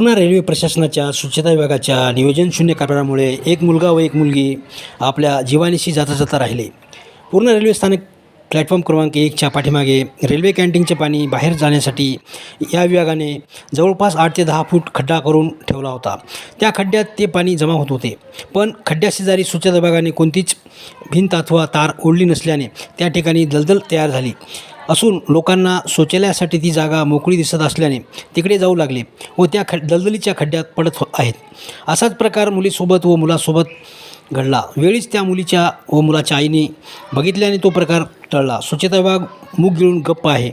कोकणा railway प्रशासनाच्या स्वच्छता विभागाच्या नियोजन शून्य कारभारामुळे एक मुलगा व एक मुलगी आपल्या जीवानीशी जाता जाता राहिले. पूर्ण रेल्वे स्थानक प्लॅटफॉर्म क्रमांक एकच्या पाठीमागे रेल्वे कॅन्टीनचे पाणी बाहेर जाण्यासाठी या विभागाने जवळपास आठ ते दहा फूट खड्डा करून ठेवला होता. त्या खड्ड्यात ते पाणी जमा होत होते. पण खड्ड्याशेजारी स्वच्छता विभागाने कोणतीच भिंत अथवा तार ओढली नसल्याने त्या ठिकाणी दलदल तयार झाली. असून लोकांना शौचालयासाठी ती जागा मोकळी दिसत असल्याने तिकडे जाऊ लागले व त्या ख दलदलीच्या खड्ड्यात पडत हो-, आहेत. असाच प्रकार मुलीसोबत व मुलासोबत घडला. वेळीच त्या मुलीच्या व मुलाच्या आईने बघितल्याने तो प्रकार टळला. स्वच्छता विभाग मूग गिळून गप्प आहे.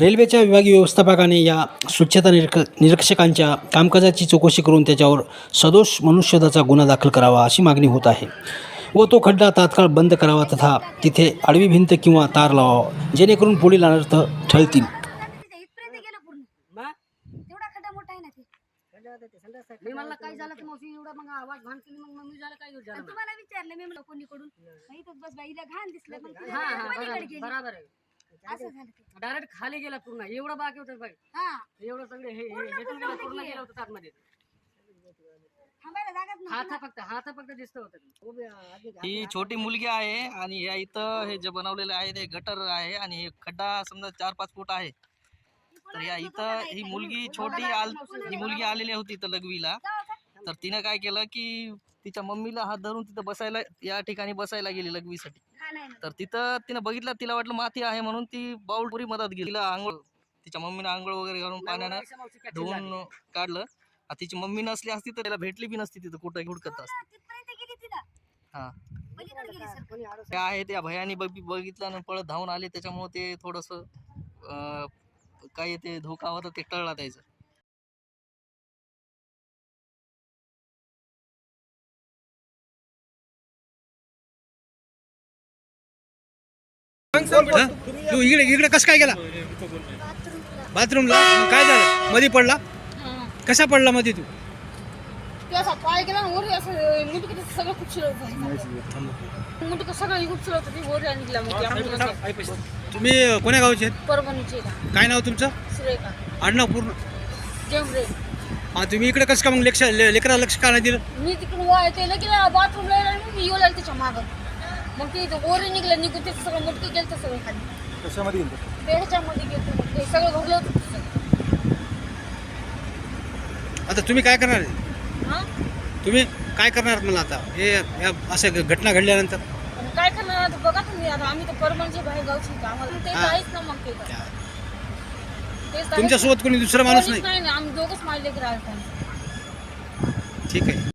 रेल्वेच्या विभागीय व्यवस्थापकाने या स्वच्छता निरक निरीक्षकांच्या कामकाजाची चौकशी करून त्याच्यावर सदोष मनुष्यदाचा गुन्हा दाखल करावा अशी मागणी होत आहे. व तो खड्डा तात्काळ बंद करावा तथा तिथे आडवी भिंत किंवा तार लावावा जेणेकरून पुढील अनर्थ ते? मी म्हणलं काय झालं तर मावशी? एवढा मग आवाज भान केली मग मी झालं काय झालं? तुम्हाला विचारलं मी म्हणलं कोणीकडून? इथंच बस बाईला घाण दिसलं मग बरोबर आहे. डायरेक्ट खाली गेला पूर्ण एवढं बाकी होतं बाई. हा. एवढं सगळे हे हे- पूर्ण गेलं होतं आतमध्ये थांबायला जागाच नव्हती हात ना. फक्त हात फक्त दिसत होतं. ही छोटी मुलगी आहे आणि या इथं हे जे बनवलेलं आहे ते गटर आहे आणि हे खड्डा समजा चार पाच फूट आहे. तर या इथं ही मुलगी छोटी आल ही मुलगी आलेली होती इथं लघवीला. तर तिनं काय केलं की तिच्या मम्मीला हात धरून तिथं बसायला या ठिकाणी बसायला गेली लघवीसाठी. हा. तर तिथं तिनं बघितलं तिला वाटलं माती आहे म्हणून ती बाऊलपुरी मदत गेली तिला आंघोळ तिच्या मम्मीनं आंघोळ वगैरे घालून पाण्यानं धुवून काढलं. आता तिची मम्मी नसली असती तर त्याला भेटली बी नसती तिथं कुठं हुडकत असती. हा, तिथपर्यंत गेली तिथं. हा. पलीकडे गेली सर. ते आहे त्या भयानी बघ बघितलं आणि पळत धावून आले त्याच्यामुळे ते थोडंसं अं, काही ते धोका होता ते टळला त्याचं. हं? तू इकडे इकडे कसं काय गेला? बाथरूमला. मग काय झालं? मध्ये पडला? कसा पडला मध्ये तू? ते असा पाय गेला ना वर असं सगळं खूप शिरत सगळं खूप शिरत होती वर आणि निघला मग त्या तुम्ही कोण्या गावचे आहेत? परभणीचे काय नाव तुमचं? सुरेखा. आडनाव पूर्ण. हा तुम्ही इकडे कसं का मग लेक्ष ले- लेकराला लक्ष का नाही दिलं? मी तिकडून वाय ते लगेच बाथरूमला येणार मग मी येऊ लागले त्याच्या मागं. मग ते इथं वर निघलं निघून ते सगळं मुटकं गेलं तर सगळं खाली. कशामध्ये ते ह्याच्यामध्ये गेलं ते सगळं भरलं होतं. आता तुम्ही काय करणार? हा तुम्ही काय करणार मला आता हे या असं घ- घटना घडल्यानंतर काय करणार आता बघा तुम्ही आता आम्ही तर परभणचे बाहेर गावची आम्हाला ते हा. आहेच ना मग ते तर. तेच. तुमच्यासोबत कोणी दुसरा माणूस कोणीच नाही आम्ही दोघंच मारले की राहतो ठीक आहे